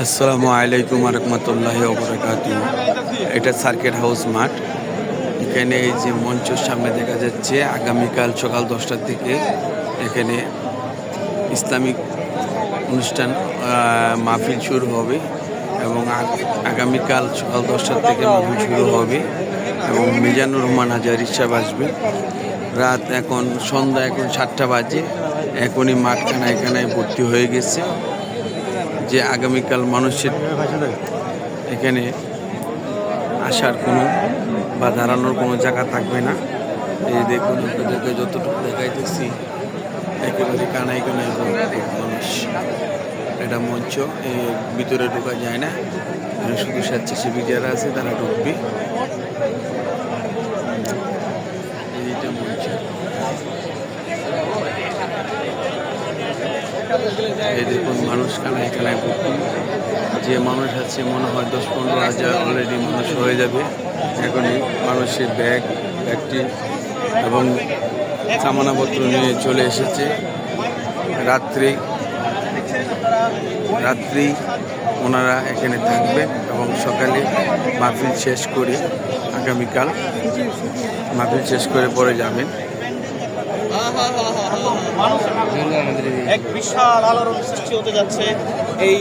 আসসালামু আলাইকুম রহমতুল্লাহ ওবরাকাত এটা সার্কিট হাউস মাঠ। এখানে এই যে মঞ্চের সামনে দেখা যাচ্ছে, আগামীকাল সকাল দশটার দিকে এখানে ইসলামিক অনুষ্ঠান মাহফিল শুরু হবে এবং আগ- আগামীকাল সকাল দশটার থেকে মাহফিল শুরু হবে এবং মিজানুর রহমান হাজার সাহেব আসবে। রাত এখন সন্ধ্যা এখন সাতটা বাজে। এখনই মাঠ কানায় কানায় ভর্তি হয়ে গেছে। যে আগামীকাল মানুষের এখানে আসার কোনো বা দাঁড়ানোর কোনো জায়গা থাকবে না। এই দেখুন, আপনাদেরকে যতটুকু দেখাইতেছি, একেবারে কানাই কানাই মানুষ। এটা মঞ্চ ভিতরে ঢোকা যায় না। শুধু স্বেচ্ছাসেবী যারা আছে, তারা ঢুকবে। এই দেখুন, মানুষ কানায় ভর্তি যে মানুষ আছে, মনে হয় দশ পনেরো হাজার অলরেডি মানুষ হয়ে যাবে। এখনই মানুষের ব্যাগ, ব্যাগটি এবং সামানাপত্র নিয়ে চলে এসেছে। রাত্রি রাত্রি ওনারা এখানে থাকবেন এবং সকালে মাহফিল শেষ করে আগামীকাল মাহফিল শেষ করে পরে যাবেন। এক বিশাল আলোড়ন সৃষ্টি হতে যাচ্ছে এই